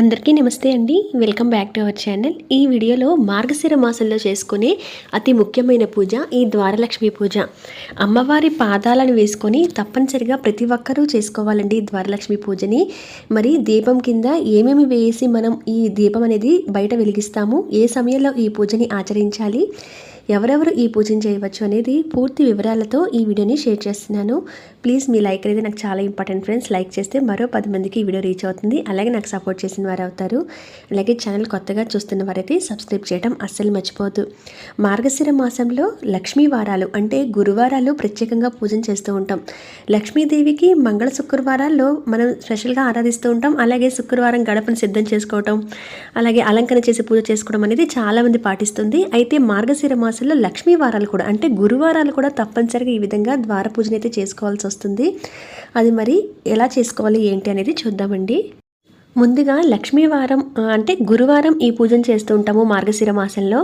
అందరికీ నమస్తే అండి. Welcome back to our channel. ఈ వీడియోలో మార్గశిర మాసంలో చేసుకునే అతి ముఖ్యమైన పూజ ఈ ద్వారలక్ష్మి పూజ. అమ్మవారి పాదాలను వేసుకొని తప్పనిసరిగా ప్రతి ఒక్కరూ చేసుకోవాలండి ఈ ద్వారలక్ష్మి పూజని. మరి దీపం కింద ఏమేమి వేసి మనం ఈ దీపం అనేది బయట వెలిగిస్తాము? ఏ సమయంలో ఈ పూజని ఆచరించాలి? ఎవరెవరు ఈ పూజను చేయవచ్చు అనేది పూర్తి వివరాలతో ఈ వీడియోని షేర్ చేస్తున్నాను. ప్లీజ్ మీ లైక్ అనేది నాకు చాలా ఇంపార్టెంట్ ఫ్రెండ్స్. లైక్ చేస్తే మరో పది మందికి ఈ వీడియో రీచ్ అవుతుంది. అలాగే నాకు సపోర్ట్ చేసిన వారు అవుతారు. అలాగే ఛానల్ కొత్తగా చూస్తున్న వారైతే సబ్స్క్రైబ్ చేయడం అస్సలు మర్చిపోవద్దు. మార్గశిర మాసంలో లక్ష్మీ వారాలు అంటే గురువారాలు ప్రత్యేకంగా పూజన చేస్తూ ఉంటాం. లక్ష్మీదేవికి మంగళ శుక్రవారాల్లో మనం స్పెషల్గా ఆరాధిస్తూ ఉంటాం. అలాగే శుక్రవారం గడపను సిద్ధం చేసుకోవటం అలాగే అలంకరణ చేసి పూజ చేసుకోవడం అనేది చాలామంది పాటిస్తుంది. అయితే మార్గశిర మాసం మాసంలో లక్ష్మీ వారాలు కూడా అంటే గురువారాలు కూడా తప్పనిసరిగా ఈ విధంగా ద్వార పూజనైతే అయితే చేసుకోవాల్సి వస్తుంది. అది మరి ఎలా చేసుకోవాలి ఏంటి అనేది చూద్దామండి. ముందుగా లక్ష్మీవారం అంటే గురువారం ఈ పూజను చేస్తూ ఉంటాము మార్గశిర మాసంలో.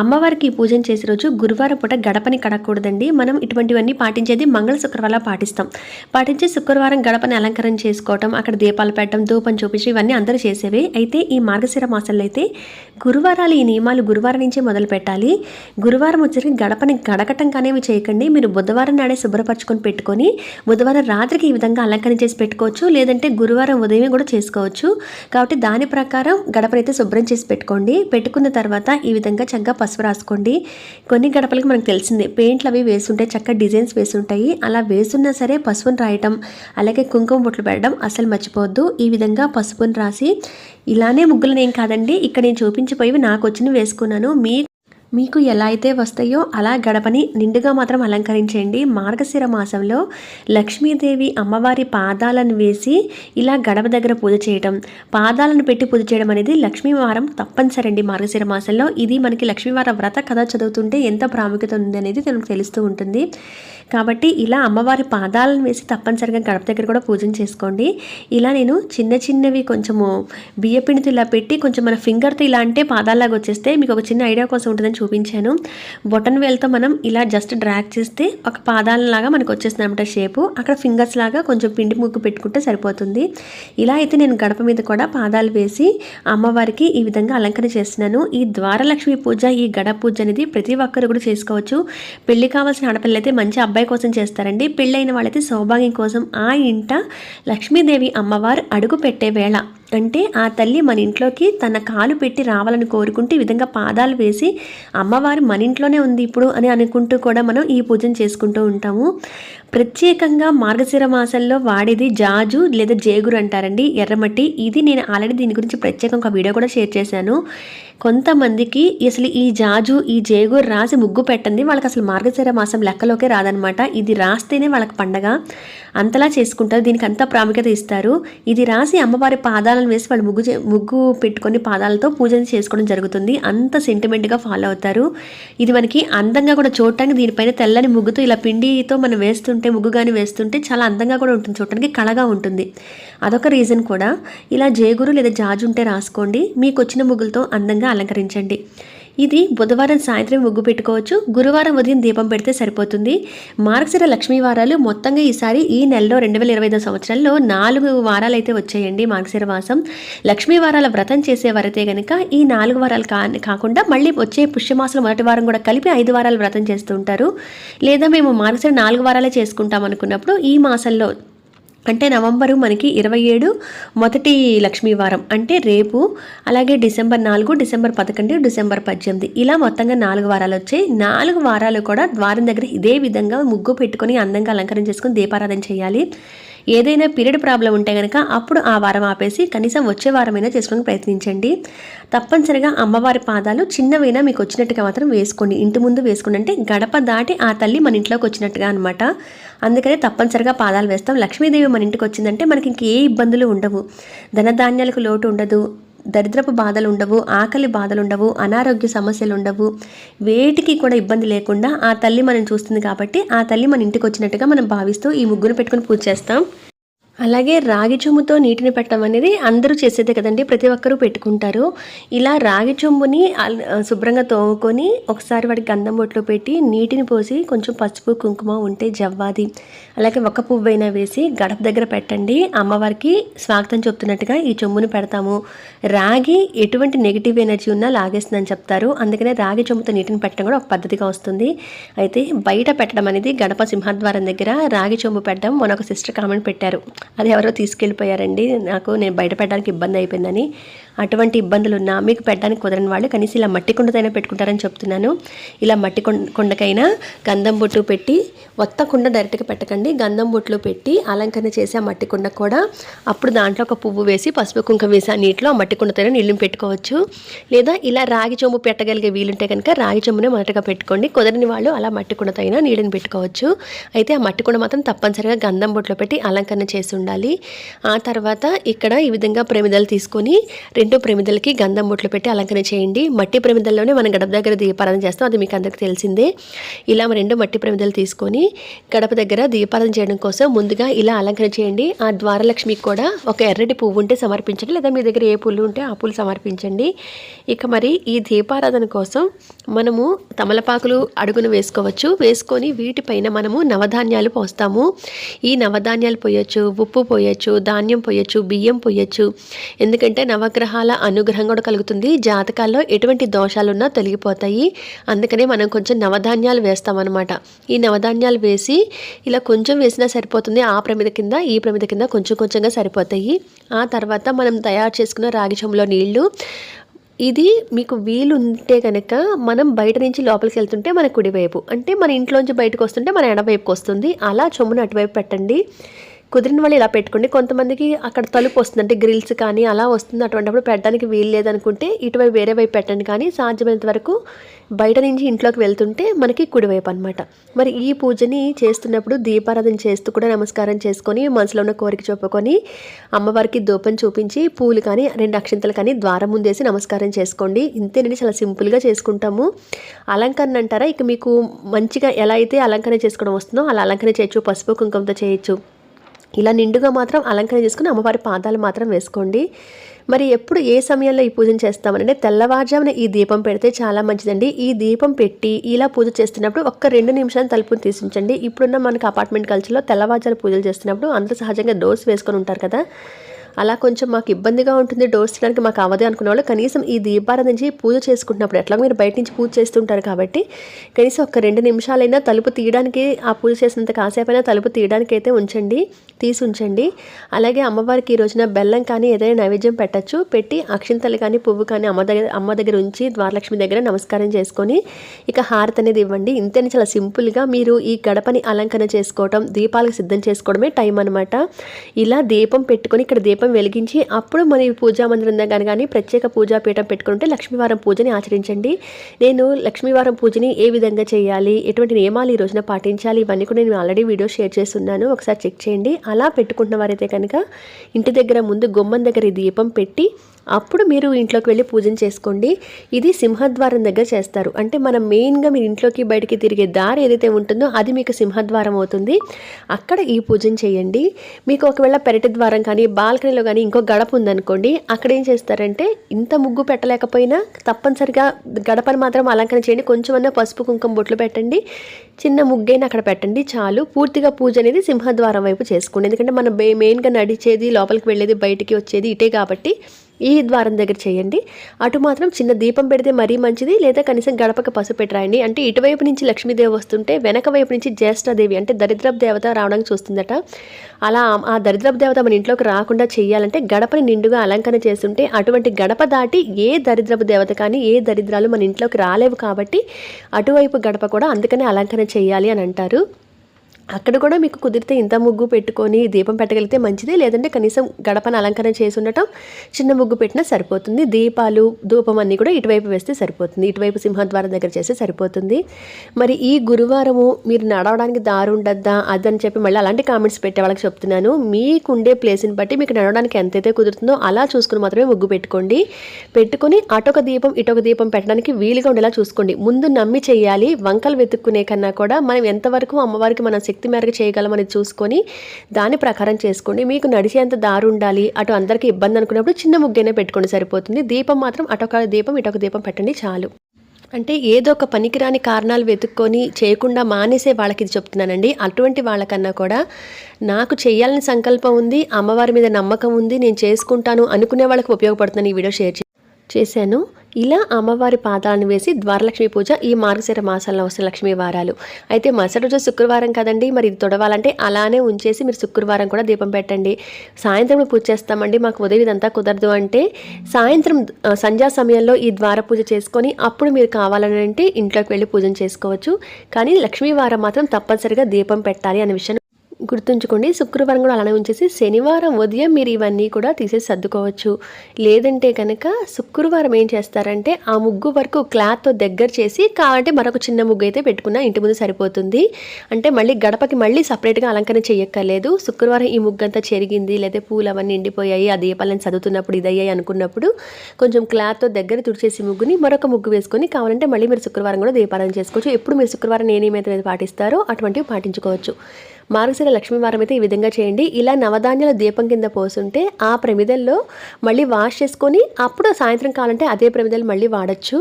అమ్మవారికి ఈ పూజను చేసే రోజు గురువారం పూట గడపని కడకూడదండి మనం ఇటువంటివన్నీ పాటించేది మంగళ శుక్రవారం పాటిస్తాం. పాటించి శుక్రవారం గడపని అలంకరణ చేసుకోవటం అక్కడ దీపాలు పెట్టడం ధూపం చూపించి ఇవన్నీ అందరూ చేసేవి. అయితే ఈ మార్గశిర మాసంలో అయితే గురువారాలు ఈ నియమాలు గురువారం నుంచే మొదలు పెట్టాలి. గురువారం వచ్చేసి గడపని గడకటం కానేవి చేయకండి. మీరు బుధవారం నాడే శుభ్రపరచుకొని పెట్టుకొని బుధవారం రాత్రికి ఈ విధంగా అలంకరణ చేసి పెట్టుకోవచ్చు. లేదంటే గురువారం ఉదయమే కూడా చేసుకోవచ్చు. కాబట్టి దాని ప్రకారం గడపనైతే శుభ్రం చేసి పెట్టుకోండి. పెట్టుకున్న తర్వాత ఈ విధంగా చక్కగా పసుపు రాసుకోండి. కొన్ని గడపలకి మనకు తెలిసిందే పెయింట్లు అవి వేసుంటాయి చక్కగా డిజైన్స్ వేసుంటాయి. అలా వేసున్నా సరే పసుపుని రాయటం అలాగే కుంకుమ బొట్లు పెట్టడం అసలు మర్చిపోవద్దు. ఈ విధంగా పసుపుని రాసి ఇలానే ముగ్గులను ఏం కాదండి ఇక్కడ నేను చూపించిపోయి నాకు వచ్చినవి వేసుకున్నాను. మీ మీకు ఎలా అయితే వస్తాయో అలా గడపని నిండుగా మాత్రం అలంకరించండి మార్గశిర మాసంలో లక్ష్మీదేవి అమ్మవారి పాదాలను వేసి ఇలా గడప దగ్గర పూజ చేయటం. పాదాలను పెట్టి పూజ చేయడం అనేది లక్ష్మీవారం తప్పనిసరి అండి మార్గశిర మాసంలో. ఇది మనకి లక్ష్మీవార వ్రత కథ చదువుతుంటే ఎంత ప్రాముఖ్యత ఉంది అనేది మనకు తెలుస్తూ ఉంటుంది. కాబట్టి ఇలా అమ్మవారి పాదాలను వేసి తప్పనిసరిగా గడప దగ్గర కూడా పూజ చేసుకోండి. ఇలా నేను చిన్న చిన్నవి కొంచెము బియ్యపిండితో ఇలా పెట్టి కొంచెం మన ఫింగర్తో ఇలా అంటే పాదాల్లాగా వచ్చేస్తే మీకు ఒక చిన్న ఐడియా కోసం ఉంటుందని చూపించాను. బొటన్ వేల్తో మనం ఇలా జస్ట్ డ్రాగ్ చేస్తే ఒక పాదాలలాగా మనకు వచ్చేస్తుంది అనమాట షేపు అక్కడ ఫింగర్స్ లాగా కొంచెం పిండి ముగ్గు పెట్టుకుంటే సరిపోతుంది. ఇలా అయితే నేను గడప మీద కూడా పాదాలు వేసి అమ్మవారికి ఈ విధంగా అలంకరణ చేస్తున్నాను. ఈ ద్వారలక్ష్మి పూజ ఈ గడప పూజ అనేది ప్రతి ఒక్కరు కూడా చేసుకోవచ్చు. పెళ్ళి కావాల్సిన ఆడపిల్ల అయితే మంచి అబ్బాయి కోసం చేస్తారండి. పెళ్ళైన వాళ్ళైతే సౌభాగ్యం కోసం ఆ ఇంట లక్ష్మీదేవి అమ్మవారు అడుగు పెట్టే వేళ అంటే ఆ తల్లి మన ఇంట్లోకి తన కాలు పెట్టి రావాలని కోరుకుంటే ఈ విధంగా పాదాలు వేసి అమ్మవారు మన ఇంట్లోనే ఉంది ఇప్పుడు అని అనుకుంటూ కూడా మనం ఈ పూజను చేసుకుంటూ ఉంటాము. ప్రత్యేకంగా మార్గశిర మాసంలో వాడేది జాజు లేదా జేగురు అంటారండి ఎర్రమట్టి. ఇది నేను ఆల్రెడీ దీని గురించి ప్రత్యేకంగా ఒక వీడియో కూడా షేర్ చేశాను. కొంతమందికి అసలు ఈ జాజు ఈ జేగురు రాసి ముగ్గు పెట్టండి వాళ్ళకి అసలు మార్గశిర మాసం లెక్కలోకే రాదనమాట ఇది రాస్తేనే వాళ్ళకి పండగ. అంతలా చేసుకుంటారు. దీనికి అంత ప్రాముఖ్యత ఇస్తారు. ఇది రాసి అమ్మవారి పాదాలను వేసి వాళ్ళు ముగ్గు ముగ్గు పెట్టుకొని పాదాలతో పూజలు చేసుకోవడం జరుగుతుంది. అంత సెంటిమెంట్గా ఫాలో అవుతారు. ఇది మనకి అందంగా కూడా చూడటానికి దీనిపైన తెల్లని ముగ్గుతో ఇలా పిండితో మనం వేస్తుంటే ముగ్గు కానీ వేస్తుంటే చాలా అందంగా కూడా ఉంటుంది. చూడటానికి కళగా ఉంటుంది. అదొక రీజన్ కూడా. ఇలా జేగురు లేదా జాజు ఉంటే రాసుకోండి. మీకు వచ్చిన ముగ్గులతో అందంగా అలంకరించండి. ఇది బుధవారం సాయంత్రం ముగ్గు పెట్టుకోవచ్చు. గురువారం ఉదయం దీపం పెడితే సరిపోతుంది. మార్గశిర లక్ష్మీ వారాలు మొత్తంగా ఈసారి ఈ నెలలో రెండు వేల ఇరవై ఐదో సంవత్సరంలో నాలుగు వారాలు అయితే వచ్చాయండి మార్గశిర మాసం. లక్ష్మీ వారాల వ్రతం చేసేవారైతే కనుక ఈ నాలుగు వారాలు కా కాకుండా మళ్ళీ వచ్చే పుష్యమాసం మొదటి వారం కూడా కలిపి ఐదు వారాలు వ్రతం చేస్తూ ఉంటారు. లేదా మేము మార్గశిర నాలుగు వారాలే చేసుకుంటాం అనుకున్నప్పుడు ఈ మాసంలో అంటే నవంబరు మనకి ఇరవై ఏడు మొదటి లక్ష్మీవారం. అంటే రేపు అలాగే డిసెంబర్ నాలుగు డిసెంబర్ పదకొండు డిసెంబర్ పద్దెనిమిది. ఇలా మొత్తంగా నాలుగు వారాలు వచ్చాయి. నాలుగు వారాలు కూడా ద్వారం దగ్గర ఇదే విధంగా ముగ్గు పెట్టుకొని అందంగా అలంకరణ చేసుకొని దీపారాధన చేయాలి. ఏదైనా పీరియడ్ ప్రాబ్లం ఉంటే కనుక అప్పుడు ఆ వారం ఆపేసి కనీసం వచ్చే వారమైనా చేసుకోవడానికి ప్రయత్నించండి. తప్పనిసరిగా అమ్మవారి పాదాలు చిన్నవైనా మీకు వచ్చినట్టుగా మాత్రం వేసుకోండి. ఇంటి ముందు వేసుకోండి. అంటే గడప దాటి ఆ తల్లి మన ఇంట్లోకి వచ్చినట్టుగా అనమాట అందుకనే తప్పనిసరిగా పాదాలు వేస్తాం. లక్ష్మీదేవి మన ఇంటికి వచ్చిందంటే మనకి ఇంక ఏ ఇబ్బందులు ఉండవు. ధనధాన్యాలకు లోటు ఉండదు. దరిద్రపు బాధలు ఉండవు ఆకలి బాధలు ఉండవు అనారోగ్య సమస్యలు ఉండవు వేటికి కూడా ఇబ్బంది లేకుండా ఆ తల్లి మనం చూస్తుంది కాబట్టి ఆ తల్లి మన ఇంటికి వచ్చినట్టుగా మనం భావిస్తూ ఈ ముగ్గురు పెట్టుకుని పూజ చేస్తాం. అలాగే రాగి చెంబుతో నీటిని పెట్టడం అనేది అందరూ చేసేదే కదండి. ప్రతి ఒక్కరూ పెట్టుకుంటారు. ఇలా రాగి చెంబుని శుభ్రంగా తోముకొని ఒకసారి వాడికి గంధం బొట్లో పెట్టి నీటిని పోసి కొంచెం పసుపు కుంకుమ ఉంటే జవ్వాది. అలాగే ఒక పువ్వైనా వేసి గడప దగ్గర పెట్టండి. అమ్మవారికి స్వాగతం చెప్తున్నట్టుగా ఈ చెంబుని పెడతాము. రాగి ఎటువంటి నెగిటివ్ ఎనర్జీ ఉన్నా లాగేస్తుందని చెప్తారు. అందుకనే రాగి చెంబుతో నీటిని పెట్టడం కూడా ఒక పద్ధతిగా వస్తుంది. అయితే బయట పెట్టడం అనేది గడప సింహద్వారం దగ్గర రాగి చెంబు పెట్టడం మన ఒక సిస్టర్ కామెంట్ పెట్టారు. అది ఎవరో తీసుకెళ్ళిపోయారండి. నాకు నేను బయట పెట్టడానికి ఇబ్బంది అయిపోయిందని అటువంటి ఇబ్బందులు ఉన్నా మీకు పెట్టడానికి కుదరని వాళ్ళు కనీసం ఇలా మట్టి కుండతైనా పెట్టుకుంటారని చెప్తున్నాను. ఇలా మట్టి కుండ కుండకైనా గంధం బొట్టు పెట్టి మొత్తం కుండ డైరెక్ట్గా పెట్టకండి. గంధం బొట్లు పెట్టి అలంకరణ చేసి ఆ మట్టి కుండ కూడా అప్పుడు దాంట్లో ఒక పువ్వు వేసి పసుపు కుంకుమ వేసి ఆ నీటిలో ఆ మట్టి కుండతోనే నీళ్ళు పెట్టుకోవచ్చు. లేదా ఇలా రాగి చెంబు పెట్టగలిగే వీలుంటే కనుక రాగి చెంబునే మొదటగా పెట్టుకోండి. కుదరని వాళ్ళు అలా మట్టి కుండతైనా నీళ్ళని పెట్టుకోవచ్చు. అయితే ఆ మట్టి కుండ మాత్రం తప్పనిసరిగా గంధం బొట్లో పెట్టి అలంకరణ చేసి ఉండాలి. ఆ తర్వాత ఇక్కడ ఈ విధంగా ప్రమిదలు తీసుకొని రెండు ప్రమిదలకి గంధం బొట్లు పెట్టి అలంకరణ చేయండి. మట్టి ప్రమిదల్లోనే మనం గడప దగ్గర దీపారాధన చేస్తాం. అది మీకు అందరికీ తెలిసిందే. ఇలా రెండు మట్టి ప్రమిదలు తీసుకొని గడప దగ్గర దీపారాధన చేయడం కోసం ముందుగా ఇలా అలంకరణ చేయండి. ఆ ద్వారలక్ష్మికి కూడా ఒక ఎర్రటి పువ్వు ఉంటే సమర్పించండి. లేదా మీ దగ్గర ఏ పూలు ఉంటే ఆ పూలు సమర్పించండి. ఇక మరి ఈ దీపారాధన కోసం మనము తమలపాకులు అడుగున వేసుకోవచ్చు. వేసుకొని వీటిపైన మనము నవధాన్యాలు పోస్తాము. ఈ నవధాన్యాలు పోయొచ్చు ఉప్పు పోయొచ్చు ధాన్యం పోయొచ్చు బియ్యం పోయొచ్చు. ఎందుకంటే నవగ్రహ గ్రహాల అనుగ్రహం కూడా కలుగుతుంది. జాతకాల్లో ఎటువంటి దోషాలున్నా తొలగిపోతాయి. అందుకనే మనం కొంచెం నవధాన్యాలు వేస్తామన్నమాట. ఈ నవధాన్యాలు వేసి ఇలా కొంచెం వేసినా సరిపోతుంది. ఆ ప్రమిద కింద ఈ ప్రమిద కింద కొంచెం కొంచెంగా సరిపోతాయి. ఆ తర్వాత మనం తయారు చేసుకున్న రాగి చెంబులో నీళ్ళు. ఇది మీకు వీలు ఉంటే కనుక మనం బయట నుంచి లోపలికి వెళ్తుంటే మన కుడివైపు. అంటే మన ఇంట్లోంచి బయటకు వస్తుంటే మన ఎడవైపుకి వస్తుంది. అలా చొమ్మును అటువైపు పెట్టండి. కుదిరిన వాళ్ళు ఇలా పెట్టుకోండి. కొంతమందికి అక్కడ తలుపు వస్తుంది. అంటే గ్రిల్స్ కానీ అలా వస్తుంది. అటువంటిప్పుడు పెట్టడానికి వీలు లేదనుకుంటే ఇటువైపు వేరే వైపు పెట్టండి. కానీ సాధ్యమైనంత వరకు బయట నుంచి ఇంట్లోకి వెళ్తుంటే మనకి కుడివైపు అనమాట మరి ఈ పూజని చేస్తున్నప్పుడు దీపారాధన చేస్తూ కూడా నమస్కారం చేసుకొని మనసులో ఉన్న కోరిక చెప్పుకొని అమ్మవారికి దూపం చూపించి పూలు కానీ రెండు అక్షింతలు కానీ ద్వారం ముందేసి నమస్కారం చేసుకోండి. ఇంతేనండి. చాలా సింపుల్గా చేసుకుంటాము. అలంకరణ అంటారా? ఇక మీకు మంచిగా ఎలా అయితే అలంకరణ చేసుకోవడం వస్తుందో అలా అలంకరణ చేయొచ్చు. పసుపు కుంకుమతో చేయొచ్చు. ఇలా నిండుగా మాత్రం అలంకరణ చేసుకుని అమ్మవారి పాదాలు మాత్రం వేసుకోండి. మరి ఎప్పుడు ఏ సమయంలో ఈ పూజను చేస్తామనంటే తెల్లవారుజామున ఈ దీపం పెడితే చాలా మంచిదండి. ఈ దీపం పెట్టి ఇలా పూజ చేస్తున్నప్పుడు ఒక్క రెండు నిమిషాలు తలుపుని తీసించండి. ఇప్పుడున్న మనకు అపార్ట్మెంట్ కల్చర్లో తెల్లవారుజాలు పూజలు చేస్తున్నప్పుడు అందరూ సహజంగా డోర్స్ వేసుకొని ఉంటారు కదా. అలా కొంచెం మాకు ఇబ్బందిగా ఉంటుంది. డోర్స్ తీయడానికి మాకు అవ్వదు అనుకున్న వాళ్ళు కనీసం ఈ దీపారాధన నుంచి పూజ చేసుకుంటున్నప్పుడు ఎట్లా మీరు బయట నుంచి పూజ చేస్తుంటారు కాబట్టి కనీసం ఒక రెండు నిమిషాలైనా తలుపు తీయడానికి ఆ పూజ చేసినంత కాసేపైనా తలుపు తీయడానికి అయితే ఉంచండి తీసి ఉంచండి అలాగే అమ్మవారికి ఈ రోజున బెల్లం కానీ ఏదైనా నైవేద్యం పెట్టచ్చు. పెట్టి అక్షింతలు కానీ పువ్వు కానీ అమ్మ దగ్గర అమ్మ దగ్గర ఉంచి ద్వారలక్ష్మి దగ్గర నమస్కారం చేసుకొని ఇక హారతి అనేది ఇవ్వండి. ఇంతని చాలా సింపుల్గా మీరు ఈ గడపని అలంకరణ చేసుకోవడం దీపాలకు సిద్ధం చేసుకోవడమే టైం అనమాట ఇలా దీపం పెట్టుకొని ఇక్కడ దీపం దీపం వెలిగించి అప్పుడు మన పూజా మందిరం దగ్గర కానీ ప్రత్యేక పూజా పీఠం పెట్టుకుంటే లక్ష్మీవారం పూజని ఆచరించండి. నేను లక్ష్మీవారం పూజని ఏ విధంగా చేయాలి? ఎటువంటి నియమాలు ఈ రోజున పాటించాలి? ఇవన్నీ కూడా నేను ఆల్రెడీ వీడియో షేర్ చేస్తున్నాను. ఒకసారి చెక్ చేయండి. అలా పెట్టుకుంటున్న వారైతే కనుక ఇంటి దగ్గర ముందు గుమ్మం దగ్గర ఈ దీపం పెట్టి అప్పుడు మీరు ఇంట్లోకి వెళ్ళి పూజను చేసుకోండి. ఇది సింహద్వారం దగ్గర చేస్తారు. అంటే మనం మెయిన్గా మీరు ఇంట్లోకి బయటికి తిరిగే దారి ఏదైతే ఉంటుందో అది మీకు సింహద్వారం అవుతుంది. అక్కడ ఈ పూజను చేయండి. మీకు ఒకవేళ పెరటి ద్వారం కానీ బాల్కనీలో కానీ ఇంకో గడప ఉందనుకోండి అక్కడ ఏం చేస్తారంటే ఇంత ముగ్గు పెట్టలేకపోయినా తప్పనిసరిగా గడపను మాత్రం అలంకరణ చేయండి. కొంచెమన్నా పసుపు కుంకుమ బొట్లు పెట్టండి. చిన్న ముగ్గైనా అక్కడ పెట్టండి. చాలు. పూర్తిగా పూజ అనేది సింహద్వారం వైపు చేసుకోండి. ఎందుకంటే మనం మెయిన్గా నడిచేది లోపలికి వెళ్ళేది బయటికి వచ్చేది ఇటే కాబట్టి ఈ ద్వారం దగ్గర చేయండి. అటు మాత్రం చిన్న దీపం పెడితే మరీ మంచిది లేదా కనీసం గడపక పసుపు పెట్టి రాయండి అంటే ఇటువైపు నుంచి లక్ష్మీదేవి వస్తుంటే వెనక వైపు నుంచి జ్యేష్ఠదేవి అంటే దరిద్రపు దేవత రావడానికి చూస్తుందట. అలా ఆ దరిద్రపు దేవత మన ఇంట్లోకి రాకుండా చేయాలంటే గడపని నిండుగా అలంకరణ చేస్తుంటే అటువంటి గడప దాటి ఏ దరిద్రపు దేవత కానీ ఏ దరిద్రాలు మన ఇంట్లోకి రాలేవు కాబట్టి అటువైపు గడప కూడా అందుకనే అలంకరణ చేయాలి అని అంటారు. అక్కడ కూడా మీకు కుదిరితే ఇంత ముగ్గు పెట్టుకొని దీపం పెట్టగలిగితే మంచిది లేదంటే కనీసం గడపను అలంకరణ చేసి ఉండటం చిన్న ముగ్గు పెట్టినా సరిపోతుంది. దీపాలు ధూపం అన్నీ కూడా ఇటువైపు వేస్తే సరిపోతుంది. ఇటువైపు సింహద్వారం దగ్గర చేస్తే సరిపోతుంది. మరి ఈ గురువారము మీరు నడవడానికి దారు ఉండద్దా? అదని చెప్పి మళ్ళీ అలాంటి కామెంట్స్ పెట్టే వాళ్ళకి చెప్తున్నాను. మీకుండే ప్లేస్ని బట్టి మీకు నడవడానికి ఎంతైతే కుదురుతుందో అలా చూసుకుని మాత్రమే ముగ్గు పెట్టుకోండి. పెట్టుకొని అటొక దీపం ఇటొక దీపం పెట్టడానికి వీలుగా ఉండేలా చూసుకోండి. ముందు నమ్మి చేయాలి. వంకలు వెతుక్కునే కన్నా కూడా మనం ఎంతవరకు అమ్మవారికి మనం శక్తి మేరకు చేయగలమని చూసుకొని దాని ప్రకారం చేసుకోండి. మీకు నడిచేంత దారి ఉండాలి అటు అందరికీ ఇబ్బంది అనుకున్నప్పుడు చిన్న ముగ్గైనా పెట్టుకోండి సరిపోతుంది. దీపం మాత్రం అటొక దీపం ఇటొక దీపం పెట్టండి చాలు. అంటే ఏదో ఒక పనికిరాని కారణాలు వెతుక్కొని చేయకుండా మానేసే వాళ్ళకి ఇది చెప్తున్నానండి. అటువంటి వాళ్ళకన్నా కూడా నాకు చేయాలని సంకల్పం ఉంది అమ్మవారి మీద నమ్మకం ఉంది నేను చేసుకుంటాను అనుకునే వాళ్ళకి ఉపయోగపడుతుందని ఈ వీడియో షేర్ చేశాను. ఇలా అమ్మవారి పాదాలను వేసి ద్వారలక్ష్మి పూజ ఈ మార్గశిర మాసంలో వస్తున్న లక్ష్మీ వారాలు. అయితే మరుసటి రోజు శుక్రవారం కదండి మరి ఇది తొడవాలంటే అలానే ఉంచేసి మీరు శుక్రవారం కూడా దీపం పెట్టండి. సాయంత్రం పూజ చేస్తామండి మాకు ఉదయం ఇదంతా కుదరదు అంటే సాయంత్రం సంధ్యా సమయంలో ఈ ద్వార పూజ చేసుకొని అప్పుడు మీరు కావాలని అంటే ఇంట్లోకి వెళ్ళి పూజ చేసుకోవచ్చు. కానీ లక్ష్మీవారం మాత్రం తప్పనిసరిగా దీపం పెట్టాలి అనే విషయం గుర్తుంచుకోండి శుక్రవారం కూడా అలానే ఉంచేసి శనివారం ఉదయం మీరు ఇవన్నీ కూడా తీసేసి సర్దుకోవచ్చు. లేదంటే కనుక శుక్రవారం ఏం చేస్తారంటే ఆ ముగ్గు వరకు క్లాత్తో దగ్గర చేసి కావాలంటే మరొక చిన్న ముగ్గు అయితే పెట్టుకున్నా ఇంటి ముందు సరిపోతుంది. అంటే మళ్ళీ గడపకి మళ్ళీ సపరేట్గా అలంకరణ చేయక్కర్లేదు శుక్రవారం ఈ ముగ్గు అంతా చెరిగింది లేదా పూలు అవన్నీ ఎండిపోయాయి ఆ దీపాలను చదువుతున్నప్పుడు ఇదయ్యాయి అనుకున్నప్పుడు కొంచెం క్లాత్తో దగ్గర తుడిచేసి ముగ్గుని మరొక ముగ్గు వేసుకొని కావాలంటే మళ్ళీ మీరు శుక్రవారం కూడా దీపారాధన చేసుకోవచ్చు. ఎప్పుడు మీరు శుక్రవారం ఏ నియమిత పాటిస్తారో అటువంటివి పాటించుకోవచ్చు. మార్గశిర లక్ష్మీవారం అయితే ఈ విధంగా చేయండి. ఇలా నవధాన్యాల దీపం కింద పోసుంటే ఆ ప్రమిదల్లో మళ్ళీ వాష్ చేసుకొని అప్పుడు సాయంత్రం కావాలంటే అదే ప్రమిదలు మళ్ళీ వాడచ్చు.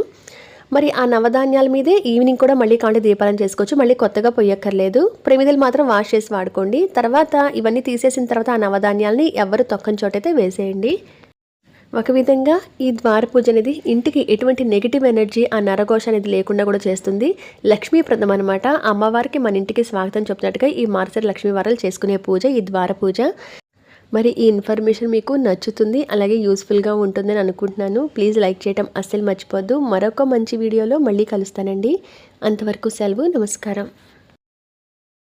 మరి ఆ నవధాన్యాల మీదే ఈవినింగ్ కూడా మళ్ళీ కావాలంటే దీపాలను చేసుకోవచ్చు. మళ్ళీ కొత్తగా పొయ్యక్కర్లేదు. ప్రమిదలు మాత్రం వాష్ చేసి వాడుకోండి. తర్వాత ఇవన్నీ తీసేసిన తర్వాత ఆ నవధాన్యాలని ఎవరు తొక్కని చోటైతే వేసేయండి. ఒక విధంగా ఈ ద్వార పూజ అనేది ఇంటికి ఎటువంటి నెగిటివ్ ఎనర్జీ ఆ నరఘోష అనేది లేకుండా కూడా చేస్తుంది. లక్ష్మీప్రదం అనమాట అమ్మవారికి మన ఇంటికి స్వాగతం చెప్తున్నట్టుగా ఈ మార్సరి లక్ష్మీ వారాలు చేసుకునే పూజ ఈ ద్వార పూజ. మరి ఈ ఇన్ఫర్మేషన్ మీకు నచ్చుతుంది అలాగే యూస్ఫుల్గా ఉంటుందని అనుకుంటున్నాను. ప్లీజ్ లైక్ చేయటం అస్సలు మర్చిపోద్దు మరొక మంచి వీడియోలో మళ్ళీ కలుస్తానండి. అంతవరకు సెలవు నమస్కారం.